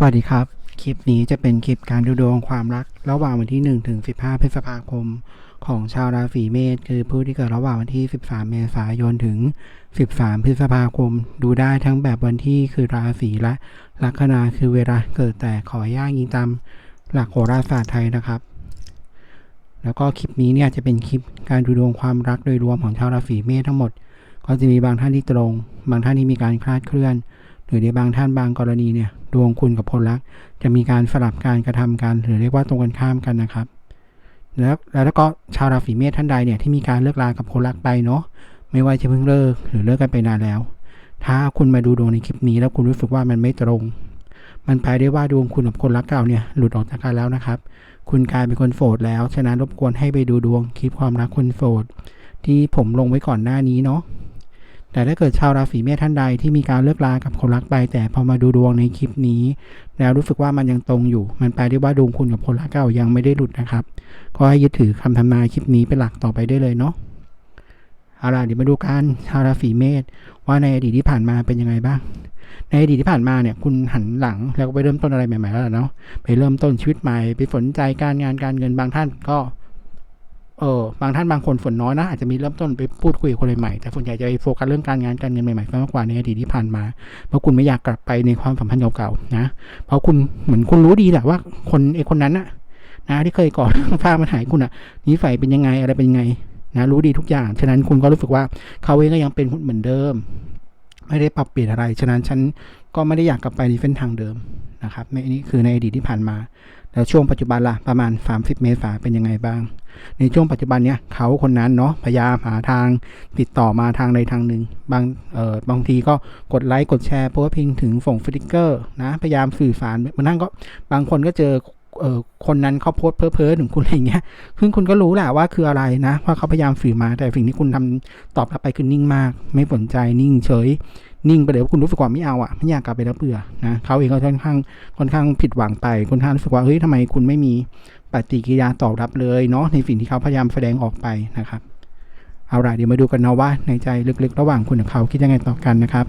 สวัสดีครับ คลิปนี้จะเป็นคลิปการดูดวงความรัก ระหว่างวันที่ 1 ถึง 15 พฤษภาคม ของชาวราศีเมษคือผู้ที่เกิดระหว่างวันที่ 13 เมษายนถึง 13 พฤษภาคม ดูได้ทั้งแบบวันที่คือราศีและลัคนาคือเวลาเกิดแต่ขอย่างยิงตามหลักโหราศาสตร์ไทยนะครับ แล้วก็คลิปนี้เนี่ยจะเป็นคลิปการดูดวงความรักโดยรวมของชาวราศีเมษทั้งหมด ก็จะมีบางท่านที่ตรง บางท่านที่มีการคลาดเคลื่อน หรือในบางท่านบางกรณีเนี่ยดวงคุณกับคนรักจะมีการสลับการกระทำกัน หรือเรียกว่าตรงกันข้ามกันนะครับ แล้วแล้วก็ชาวราศีเมษท่านใดเนี่ยที่มีการเลิกลากับคนรักไปเนาะไม่ว่าจะเพิ่งเลิกหรือเลิกกันไปนานแล้ว ถ้าคุณมาดูดวงในคลิปนี้แล้วคุณรู้สึกว่ามันไม่ตรง มันแปลได้ว่าดวงคุณกับคนรักเก่าเนี่ยหลุดออกจากกันแล้วนะครับ คุณกลายเป็นคนโสดแล้ว ฉะนั้นรบกวนให้ไปดูดวงคลิปความรักคนโสดที่ผมลงไว้ก่อนหน้านี้เนาะ แต่ถ้าเกิดชาวราศีเมษท่านใดที่มีการเลิกลากับคนรักไป แต่พอมาดูดวงในคลิปนี้ แล้วรู้สึกว่ามันยังตรงอยู่ มันแปลได้ว่าดวงคุณกับคนรักเก่ายังไม่ได้หลุดนะครับ ก็ให้ยึดถือคำทำนายคลิปนี้เป็นหลักต่อไปได้เลยเนาะเอาล่ะเดี๋ยวมาดูกันชาวราศีเมษว่าในอดีตที่ผ่านมาเป็นยังไงบ้าง ในอดีตที่ผ่านมาเนี่ยคุณหันหลังแล้วก็ไปเริ่มต้นอะไรใหม่ๆแล้วเนาะไปเริ่มต้นชีวิตใหม่ ไปสนใจการงานการเงินบางท่านก็ เออบางท่านบางคนฝนน้อยนะอาจจะมีเริ่มต้นไปพูดคุยกับคนใหม่แต่ส่วนใหญ่จะไปโฟกัสเรื่องการงานการเงินใหม่ๆมากกว่าในอดีตที่ผ่านมา เพราะคุณไม่อยากกลับไปในความสัมพันธ์เก่าๆนะ เพราะคุณเหมือนคุณรู้ดีแหละว่าคนไอ้คนนั้นนะนะที่เคยก่อเรื่องพามันหายคุณอะนิสัยเป็นยังไงอะไรเป็นยังไงนะรู้ดีทุกอย่าง ฉะนั้นคุณก็รู้สึกว่าเขาเองก็ยังเป็นเหมือนเดิม ไม่ได้ปรับเปลี่ยนอะไร ฉะนั้นฉันก็ไม่ได้อยากกลับไปในเส้นทางเดิมนะครับในนี้คือในอดีตที่ผ่านมา แล้วช่วงปัจจุบันล่ะประมาณ 30 เมษาเป็นยังไงบ้าง ในช่วงปัจจุบันเนี้ยเขาคนนั้นเนาะพยายามหาทางติดต่อมาทางใดทางหนึ่ง บางเอ่อบางทีก็กดไลค์กดแชร์โพสต์พิงถึงส่งสติกเกอร์นะพยายามสื่อสารบางท่านก็บางคนก็เจอเออคนนั้นเขาโพสเพ้อเพ้อถึงคุณอะไรเงี้ยซึ่งคุณก็รู้แหละว่าคืออะไรนะว่าเขาพยายามสื่อมาแต่สิ่งที่คุณทำตอบกลับไปคือนิ่งมาก ไม่สนใจนิ่งเฉย นิ่งไปเลยว่าคุณรู้สึกว่าไม่เอาอะไม่อยากกลับไปแล้วเบื่อนะเขาเองก็ค่อนข้างค่อนข้างผิดหวังไปค่อนข้างรู้สึกว่าเฮ้ยทำไมคุณไม่มีปฏิกิริยาตอบรับเลยเนาะในสิ่งที่เขาพยายามแสดงออกไปนะครับเอาล่ะเดี๋ยวมาดูกันเนาะว่าในใจลึกๆ ระหว่างคุณกับเขาคิดยังไงต่อกันนะครับ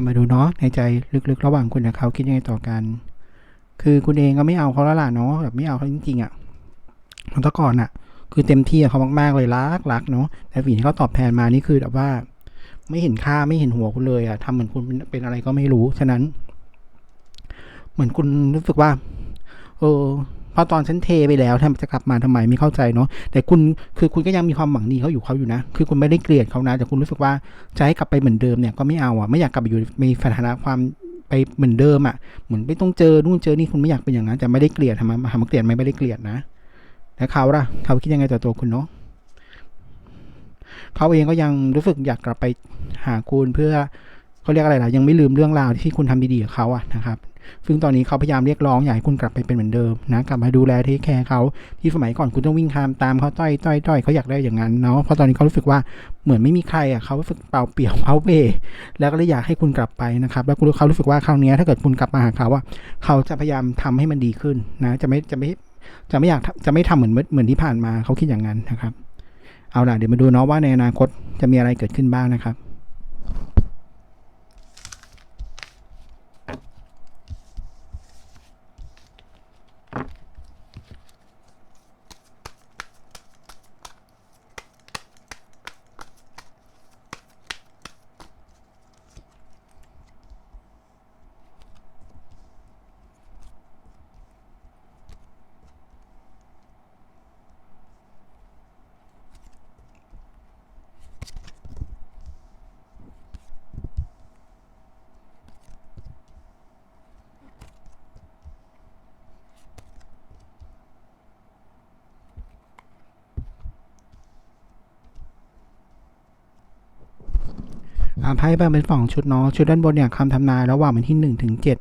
เอามาดูเนาะในใจลึกๆ ระหว่างคุณกับเขาคิดยังไงต่อกัน คือคุณเองก็ไม่เอาเขาแล้วล่ะเนาะแบบไม่เอาเขาจริงๆอะ่ะตอนก่อนอะ่ะ คือเต็มที่เขามากๆเลยรักรักเนาะแต่สิ่งที่เขาตอบแทนมานี่คือแบบว่า ไม่เห็นค่าไม่เห็นหัวคุณเลยอะ่ะทำเหมือนคุณเป็นอะไรก็ไม่รู้ฉะนั้น เหมือนคุณรู้สึกว่า เออ พอตอนฉันเทไปแล้วทำจะกลับมาทำไมไม่เข้าใจเนาะแต่คุณคือคุณก็ยังมีความหวังดีเขาอยู่เขาอยู่นะ คือคุณไม่ได้เกลียดเขานะแต่คุณรู้สึกว่าจะให้กลับไปเหมือนเดิมเนี่ยก็ไม่เอาอะไม่อยากกลับไปอยู่ในสถานะความไปเหมือนเดิมอะเหมือนไม่ต้องเจอนู่นเจอนี่คุณไม่อยากเป็นอย่างนั้นแต่ไม่ได้เกลียดทำไมทำมาเกลียดไหมไม่ได้เกลียดนะแต่เขาล่ะเขาคิดยังไงต่อตัวคุณเนาะเขาเองก็ยังรู้สึกอยากกลับไปหาคุณเพื่อเขาเรียกอะไรล่ะยังไม่ลืมเรื่องราวที่คุณทำดีๆกับเขาอะนะครับ ซึ่งตอนนี้เขาพยายามเรียกร้องอยากให้คุณกลับไปเป็นเหมือนเดิมนะกลับมาดูแลเทคแคร์เขาที่สมัยก่อนคุณต้องวิ่งตามตามเขาต้อยต้อยต้อยเขาอยากได้อย่างนั้นเนาะเพราะตอนนี้เขารู้สึกว่าเหมือนไม่มีใครอะเขารู้สึกเปล่าเปลี่ยวเขาเบแล้วก็เลยอยากให้คุณกลับไปนะครับ แล้วคุณเขารู้สึกว่าคราวนี้ถ้าเกิดคุณกลับมาหาเขาว่าเขาจะพยายามทำให้มันดีขึ้นนะจะไม่จะไม่จะไม่อยากจะไม่ทำเหมือนเหมือนที่ผ่านมาเขาคิดอย่างนั้นนะครับ เอาล่ะเดี๋ยวมาดูเนาะว่าในอนาคตจะมีอะไรเกิดขึ้นบ้างนะครับาไพ่แบ่งเป็นสองชุดเนาะชุดด้านบนเนี่ยคำทำนายระหว่างวันที่หนึ่งถึงเจ็ด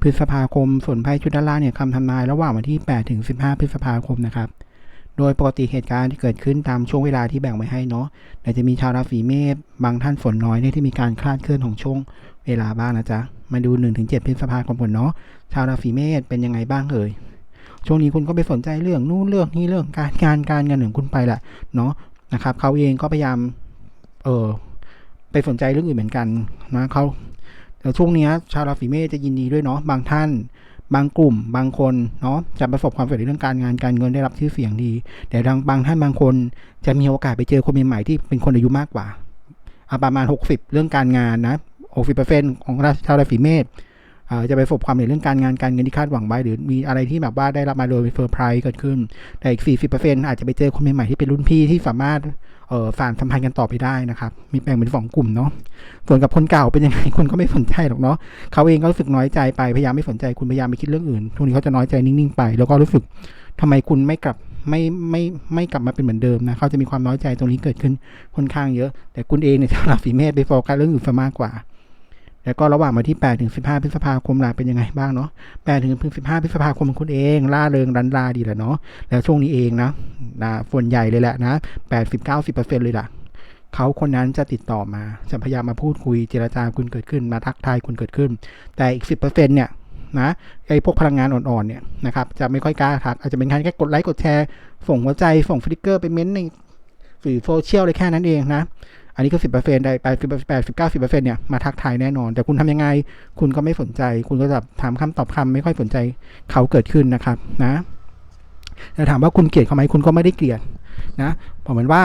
พฤษภาคม ส่วนไพ่ชุดด้านล่างเนี่ยคำทำนายระหว่างวันที่แปดถึงสิบห้าพฤษภาคมนะครับโดยปกติเหตุการณ์ที่เกิดขึ้นตามช่วงเวลาที่แบ่งไว้ให้เนาะแต่จะมีชาวราศีเมษบางท่านฝนน้อยเนี่ยที่มีการคลาดเคลื่อนของช่วงเวลาบ้างนะจ๊ะ มาดู1นถึงเพฤษภาคมผลเนาะ ชาวราศีเมษเป็นยังไงบ้างเอ่ย ช่วงนี้คุณก็ไปสนใจเรื่องนู่นเรื่องนี้เรื่องการงานการเงินของคุณไปแหละเนาะนะครับ เขาเองก็พยายาม เออ ไปสนใจเรื่องอื่นเหมือนกันนะเขาแต่ช่วงนี้ชาวราศีเมษจะยินดีด้วยเนาะบางท่าน บางกลุ่ม บางคนเนาะจะประสบความสำเร็จเรื่องการงานการเงินได้รับชื่อเสียงดีแต่บางบางท่านบางคนจะมีโอกาสไปเจอคนใหม่ๆที่เป็นคนอายุมากกว่าประมาณ 60 เรื่องการงานนะ60%ของชาวราศีเมษจะไปประสบความสำเร็จเรื่องการงานการเงินที่คาดหวังไว้ หรือมีอะไรที่แบบว่าได้รับมาโดยเฟอร์ไพรส์เกิดขึ้น แต่อีก 40%อาจจะไปเจอคนใหม่ๆที่เป็นรุ่นพี่ที่สามารถ สารสัมพันธ์กันต่อไปได้นะครับ มีแบ่งเป็นสองกลุ่มเนาะส่วนกับคนเก่าเป็นยังไงคนก็ไม่สนใจหรอกเนาะเขาเองก็รู้สึกน้อยใจไปพยายามไม่สนใจคุณพยายามไปคิดเรื่องอื่นทุกนี้เขาจะน้อยใจนิ่งๆไป แล้วก็รู้สึกทำไมคุณไม่กลับไม่ไม่ไม่กลับมาเป็นเหมือนเดิมนะเขาจะมีความน้อยใจตรงนี้เกิดขึ้นค่อนข้างเยอะ แต่คุณเองเนี่ยชาวราศีเมษไปโฟกัสเรื่องอื่นซะมากกว่า แล้วก็ระหว่างวันที่8ถึง15 พฤษภาคมล่ะเป็นยังไงบ้างเนาะ8ถึง15 พฤษภาคมของคุณเองล่าเริงรันราดีแหละเนาะแล้วช่วงนี้เองนะนะส่วนใหญ่เลยแหละนะ80-90%เลยล่ะเขาคนนั้นจะติดต่อมาจะพยายามมาพูดคุยเจรจาคุณเกิดขึ้นมาทักทายคุณเกิดขึ้น แต่อีก 10%เนี่ยนะไอ้พวกพลังงานอ่อนๆเนี่ยนะครับจะไม่ค่อยกล้าทักอาจจะเป็นการแค่กดไลค์กดแชร์ส่งหัวใจส่งสติกเกอร์ไปเม้นต์ในสื่อโซเชียลเลยแค่นั้นเองนะ อันนี้ก็10%ได้ไป18 19 10%เก้าสิบเปอร์เซ็นต์เนี่ยมาทักทายแน่นอน แต่คุณทำยังไง คุณก็ไม่สนใจ คุณก็จะถามคำตอบคำไม่ค่อยสนใจเขาเกิดขึ้นนะครับนะแต่ถามว่าคุณเกลียดเขาไหมคุณก็ไม่ได้เกลียดนะผมเหมือนว่า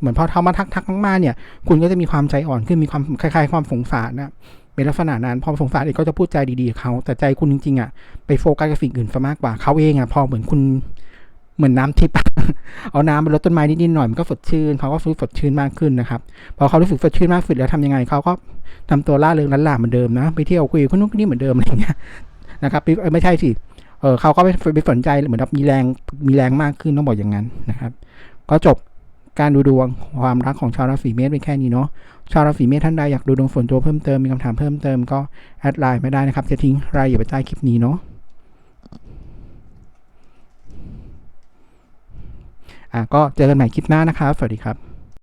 เหมือนพอเขามาทักทักมากๆเนี่ย คุณก็จะมีความใจอ่อนขึ้นมีความคล้ายๆ ความสงสารนะเป็นลักษณะนั้นพอสงสารเองก็จะพูดใจดีๆเขาแต่ใจคุณจริงๆอะไปโฟกัสกับสิ่งอื่นซะมากกว่าเขาเองอะพอเหมือนคุณ เหมือนน้ำทิพย์เอาน้ำไปรดต้นไม้นิดๆหน่อยมันก็สดชื่นเขาก็รู้สึกสดชื่นมากขึ้นนะครับพอเขารู้สึกสดชื่นมากขึ้นแล้วทำยังไงเขาก็ทำตัวล่าเริงลันลาเหมือนเดิมนะไปเที่ยวคุยกับคนนู้นคนนี้เหมือนเดิมอะไรเงี้ยนะครับไไม่ใช่สิเออเขาก็ไปไปสนใจเหมือนมีแรงมีแรงมากขึ้นต้องบอกอย่างนั้นนะครับ ก็จบการดูดวงความรักของชาวราศีเมษเป็นแค่นี้เนาะชาวราศีเมษท่านใดอยากดูดวงส่วนตัวเพิ่มเติมมีคำถามเพิ่มเติมก็แอดไลน์ไม่ได้นะครับจะทิ้งรายละเอียดไว้ใต้คลิปนี้เนาะ อะก็เจอกันใหม่คลิปหน้านะครับ สวัสดีครับ